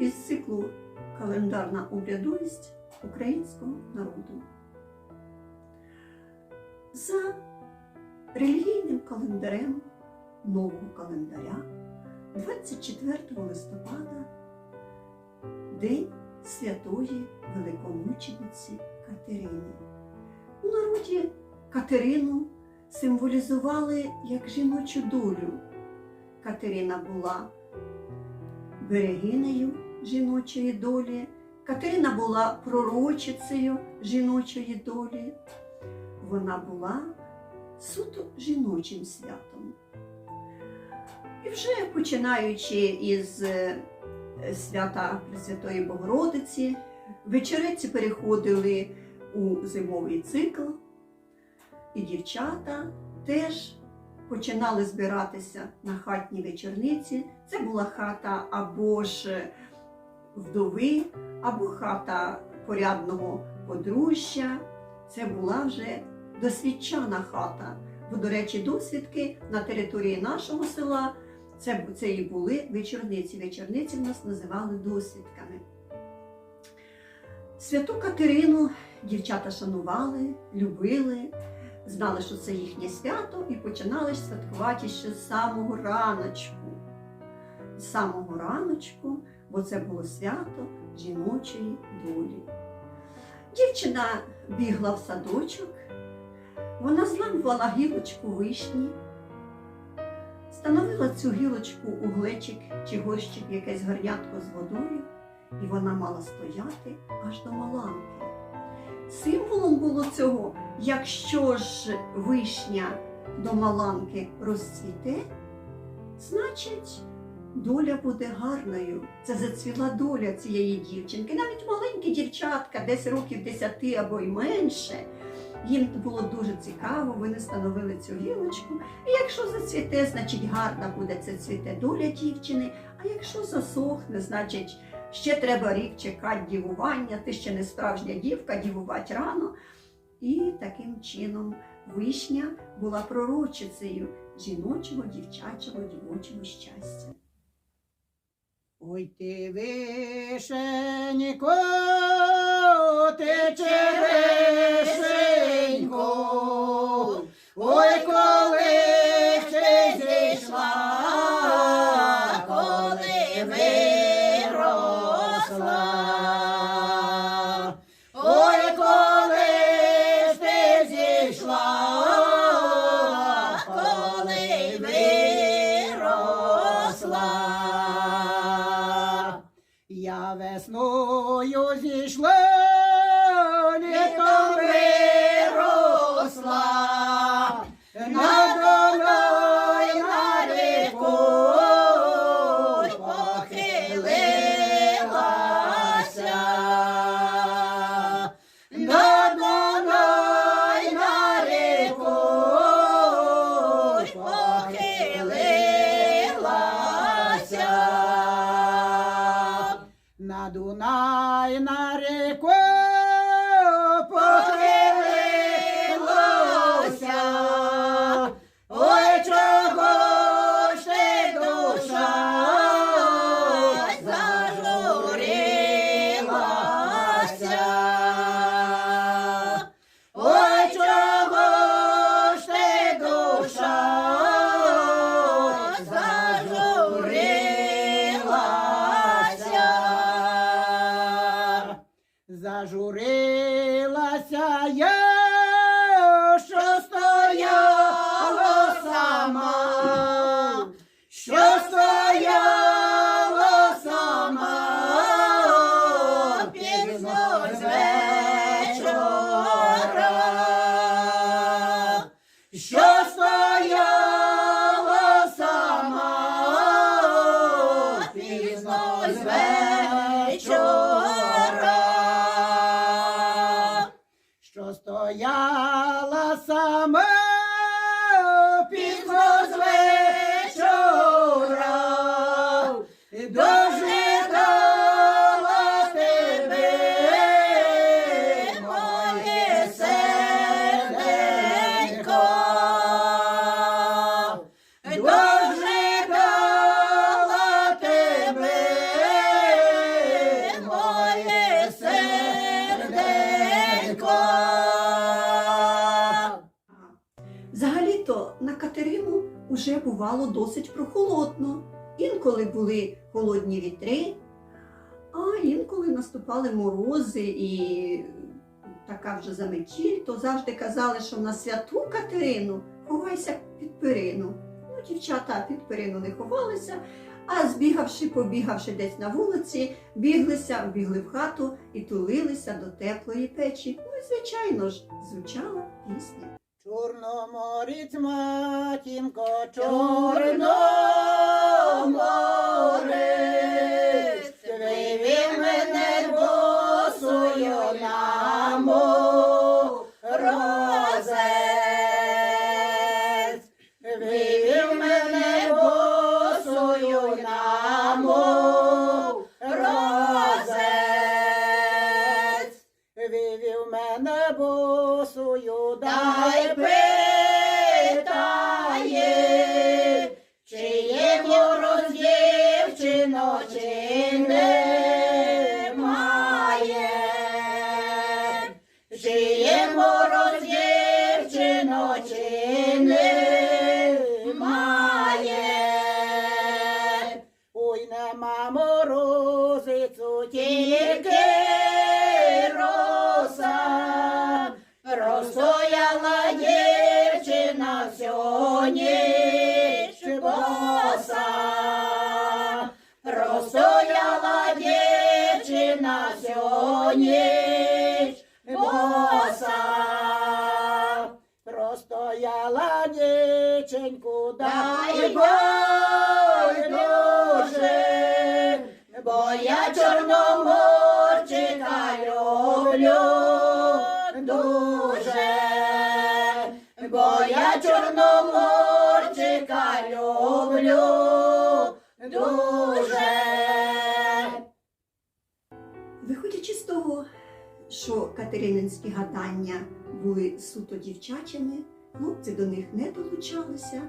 із циклу Календарна обрядовість українського народу. За релігійним календарем нового календаря 24 листопада День святої великомучениці Катерини. У народі Катерину символізували як жіночу долю. Катерина була берегинею жіночої долі, Катерина була пророчицею жіночої долі. Вона була суто жіночим святом. І вже починаючи із е, свята Пресвятої Богородиці, вечереці переходили у зимовий цикл, і дівчата теж починали збиратися на хатні вечорниці. Це була хата або ж вдови, або хата порядного подружжя. Це була вже досвідчана хата. Бо, до речі, досвідки на території нашого села це, це і були вечорниці. Вечорниці в нас називали досвідками. Святу Катерину дівчата шанували, любили, знали, що це їхнє свято, і починали святкувати ще з самого раночку. З самого раночку, бо це було свято жіночої долі. Дівчина бігла в садочок, вона зламувала гілочку вишні, становила цю гілочку у глечик чи горщик якесь горнятко з водою, і вона мала стояти аж до маланки. Символом було цього, якщо ж вишня до маланки розцвіте, значить доля буде гарною. Це зацвіла доля цієї дівчинки. Навіть маленькі дівчатка, десь років 10 або й менше. Їм було дуже цікаво, вони становили цю гілочку. І якщо зацвіте, значить гарна буде це цвіте доля дівчини. А якщо засохне, значить ще треба рік чекати дівування, ти ще не справжня дівка, дівувати рано. І таким чином вишня була пророчицею жіночого, дівчачого, дівочого щастя. Ой ти вишенько, що стояла сама, під з бувало досить прохолодно. Інколи були холодні вітри, а інколи наступали морози і така вже заметіль, то завжди казали, що на святу Катерину ховайся під перину. Ну, дівчата під перину не ховалися, а збігавши, побігавши десь на вулиці, біглися, бігли в хату і тулилися до теплої печі. Ну і звичайно ж, звучала пісня. Чорноморець, матінко, Чорноморець, вивів мене ніч боса. Простояла дівчина всю Виходячи з того, що катерининські гадання були суто дівчачими, хлопці до них не долучалися.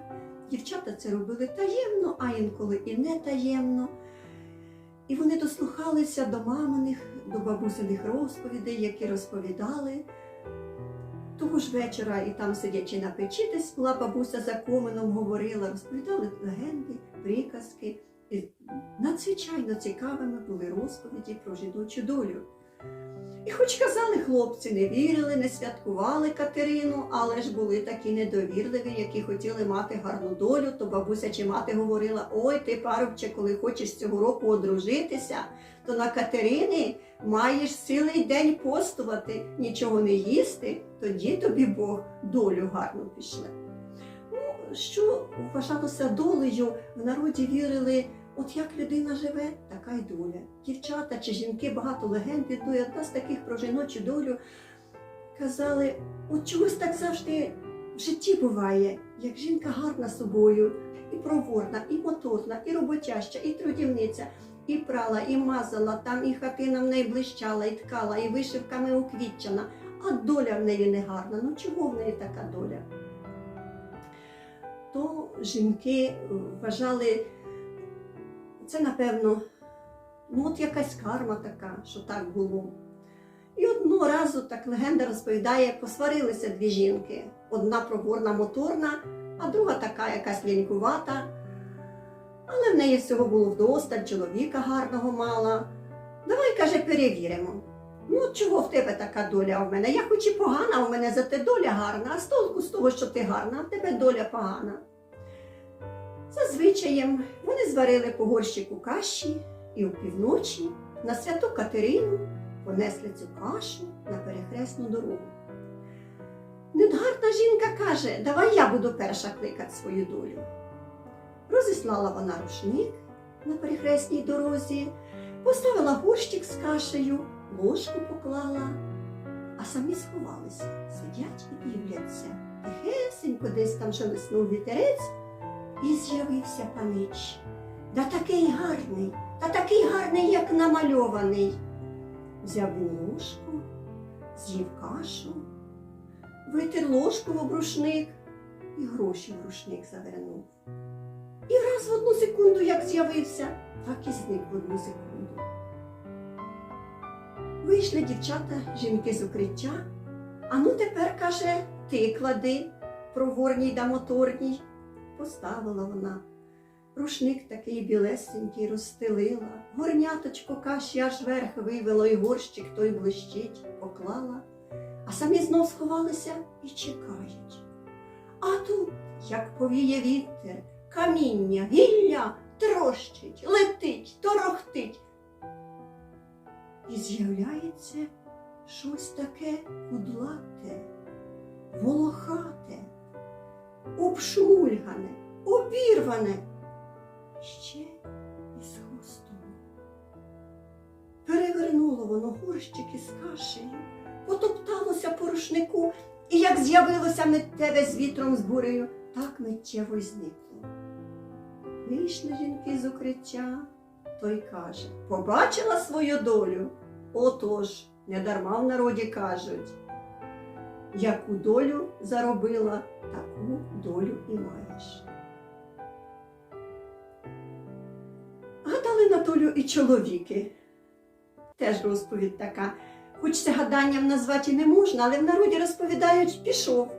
Дівчата це робили таємно, а інколи і не таємно. І вони дослухалися до маминих, до бабусиних розповідей, які розповідали. Того ж вечора, і там, сидячи на печі, десь була бабуся за комином говорила, розповідали легенди, приказки. Надзвичайно цікавими були розповіді про жіночу долю. І хоч казали хлопці, не вірили, не святкували Катерину, але ж були такі недовірливі, які хотіли мати гарну долю, то бабуся чи мати говорила: ой, ти, парубче, коли хочеш цього року одружитися, то на Катерини маєш цілий день постувати, нічого не їсти, тоді тобі Бог долю гарну пішле. Ну, що вважалося долею, в народі вірили. От як людина живе, така й доля. Дівчата чи жінки багато легенд відбує. Одна з таких про жіночу долю казали, от чогось так завжди в житті буває, як жінка гарна собою, і проворна, і моторна, і роботяща, і трудівниця, і прала, і мазала, там і хатина в неї блищала, і ткала, і вишивками уквітчена, а доля в неї не гарна. Ну чого в неї така доля? То жінки е, вважали це, напевно, ну от якась карма така, що так було. І одного разу так легенда розповідає, посварилися дві жінки. Одна проворна моторна, а друга така якась лінькувата. Але в неї всього було вдосталь, чоловіка гарного мала. Давай, каже, перевіримо. Ну, от чого в тебе така доля в мене? Я хоч і погана, в мене зате доля гарна, а з толку з того, що ти гарна, в тебе доля погана. За звичаєм вони зварили по горщику каші і опівночі на святу Катерину понесли цю кашу на перехресну дорогу. Недгарна жінка каже, давай я буду перша кликати свою долю. Розіслала вона рушник на перехресній дорозі, поставила горщик з кашею, ложку поклала, а самі сховалися, сидять і дивляться. Тихесенько десь там шелеснув вітерець, і з'явився панич. Да такий гарний, та такий гарний, як намальований. Взяв ложку, з'їв кашу, витер ложку в обрушник і гроші в рушник завернув. І враз в одну секунду, як з'явився, так і зник в одну секунду. Вийшли дівчата, жінки з укриття, а ну тепер, каже, ти клади прогорній да моторній. Поставила вона. Рушник такий білесенький розстелила, горняточко каші аж верх вивело, і горщик той блищить, поклала, а самі знов сховалися і чекають. А тут, як повіє вітер, каміння, гілля трощить, летить, торохтить. І з'являється щось таке кудлате, волохате, обшмульгане, обірване, ще із хвостом. Перевернуло воно горщик із кашею, потопталося по рушнику, і як з'явилося миттєве з вітром з бурею, так миттєво й зникло. Вийшли жінки з укриття, той каже, побачила свою долю. Отож, недарма в народі кажуть, яку долю заробила, таку долю і маєш. Гадали на долю і чоловіки. Теж розповідь така. Хоч це гаданням назвати і не можна, але в народі розповідають, пішов.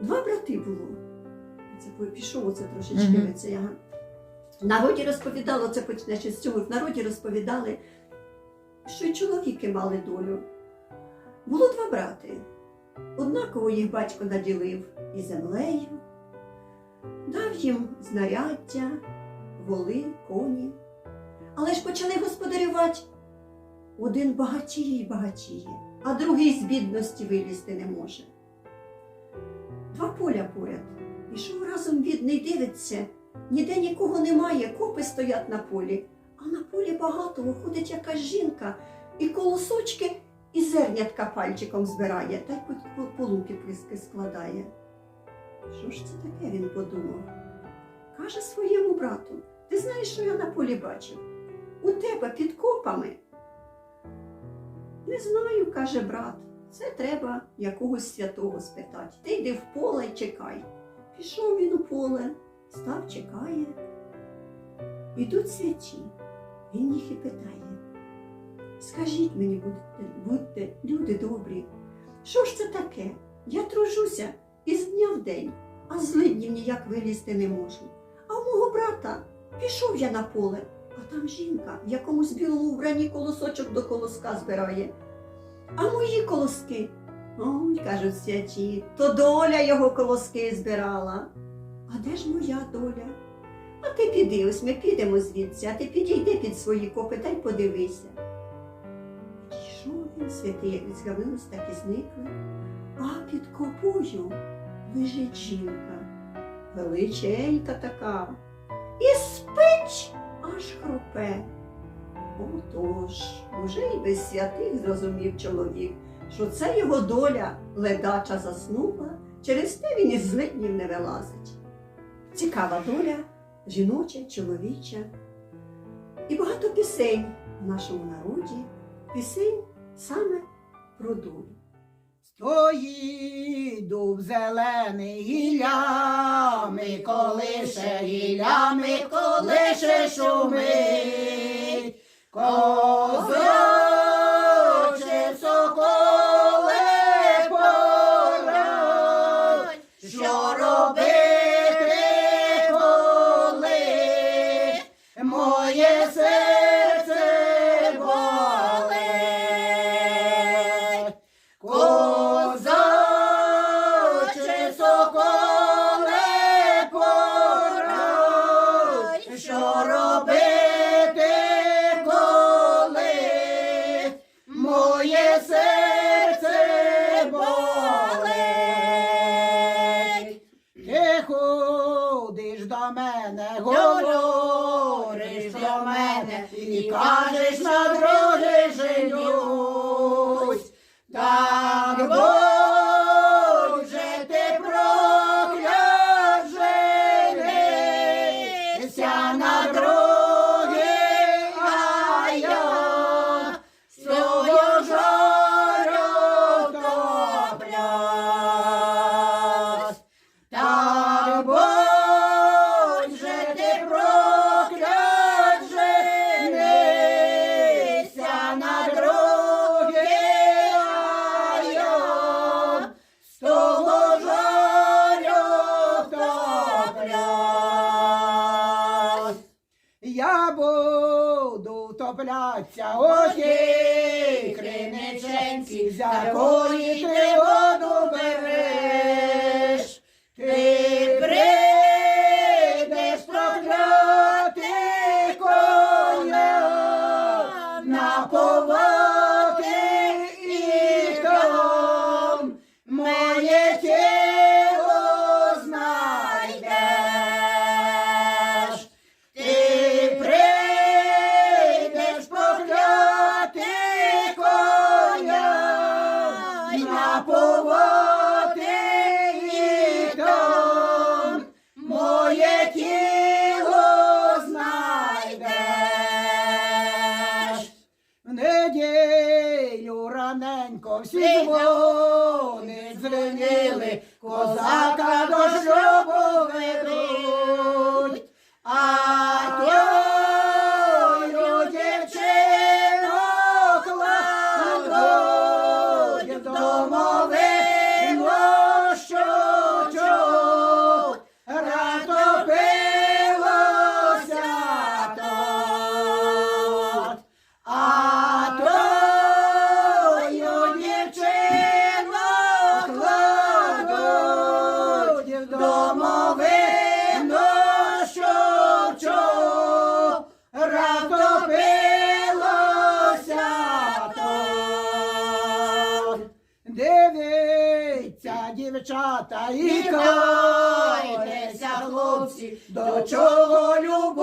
Два брати було. Це пішов, оце трошечки Мгм. це я. В народі розповідало, це почнеш з цього, в народі розповідали, що й чоловіки мали долю. Було два брати. Однаково їх батько наділив і землею, дав їм знаряддя, воли, коні. Але ж почали господарювати. Один багатіє й багатіє, а другий з бідності вилізти не може. Два поля поряд. Ішов разом бідний, дивиться, ніде нікого немає, копи стоять на полі, а на полі багато виходить якась жінка і колосочки і зернятка пальчиком збирає, та й по, по, по луки приски складає. Що ж це таке, він подумав. Каже своєму брату, ти знаєш, що я на полі бачив? У тебе під копами. Не знаю, каже брат. Це треба якогось святого спитати. Ти йди в поле й чекай. Пішов він у поле, став, чекає. Ідуть святі. Він їх і питає. Скажіть мені, будьте, люди добрі, що ж це таке? Я тружуся із дня в день, а з злиднів ніяк вилізти не можу. А у мого брата пішов я на поле, а там жінка в якомусь білому вбранні колосочок до колоска збирає. А мої колоски. Ой, кажуть святі, то доля його колоски збирала. А де ж моя доля? А ти піди, ось ми підемо звідси, а ти підійди під свої копи та й подивися. Святий, як з'явилось, так і зникли. А під копою лежить жінка, величенька така, і спить аж хропе. Отож, уже й без святих зрозумів чоловік, що це його доля ледача заснула, через те він із злиднів не вилазить. Цікава доля, жіноча, чоловіча. І багато пісень в нашому народі, пісень саме про долю. Стоїть дуб зелений гіллями, колише гіллями, колише шумить. Козоче женися на неділю всі дзвони дівчата, і кайтеся, хлопці, до чого любов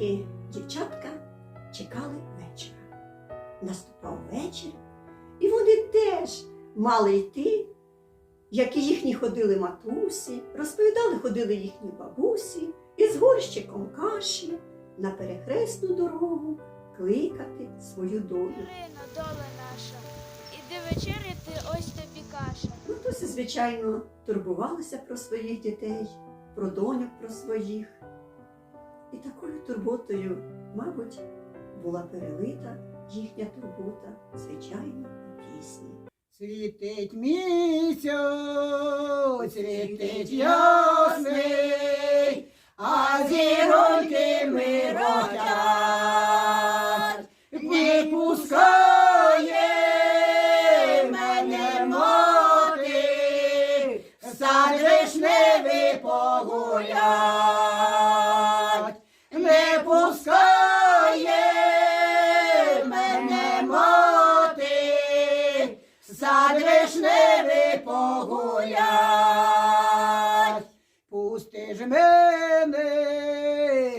таки дівчатка чекали вечора. Наступав вечір, і вони теж мали йти, як і їхні ходили матусі, розповідали, ходили їхні бабусі, і з горщиком каші на перехресну дорогу кликати свою долю. Ірина, доля наша, іди вечеряти, ось тобі каша. Матусі, звичайно, турбувалися про своїх дітей, про доньок про своїх. І такою турботою, мабуть, була перелита їхня турбота, звичайно, у пісні. Світить місяць, світить ясний, а зіроньки миротять. Не пускає сад вишневий погулять. Пусти ж мене,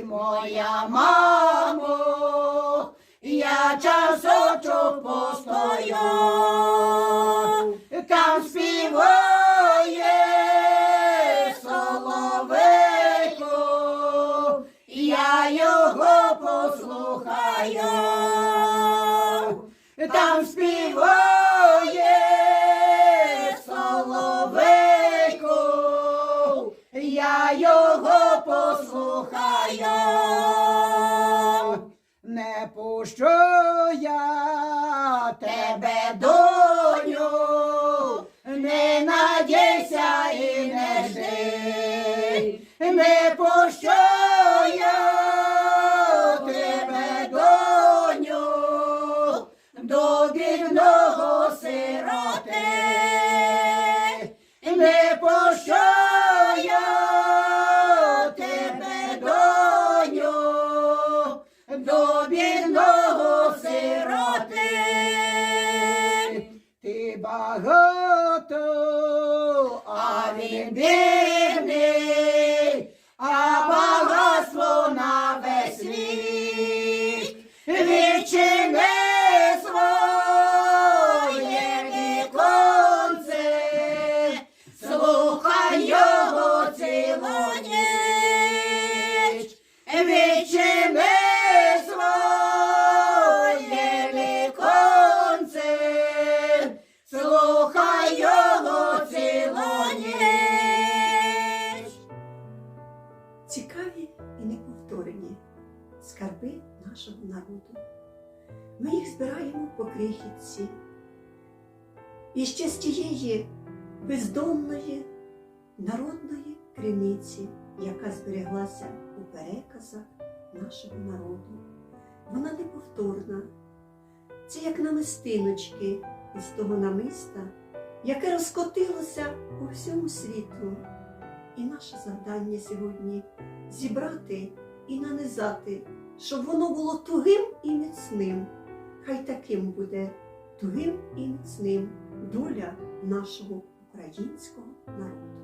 моя мамо, я часочок постою, там співає Не пущу я тебе, доню, не надійся і не жди, не пущу І ще з тієї бездонної народної криниці, яка збереглася у переказах нашого народу. Вона неповторна. Це як намистиночки із того намиста, яке розкотилося по всьому світу. І наше завдання сьогодні зібрати і нанизати, щоб воно було тугим і міцним. Хай таким буде тугим і міцним доля нашого українського народу.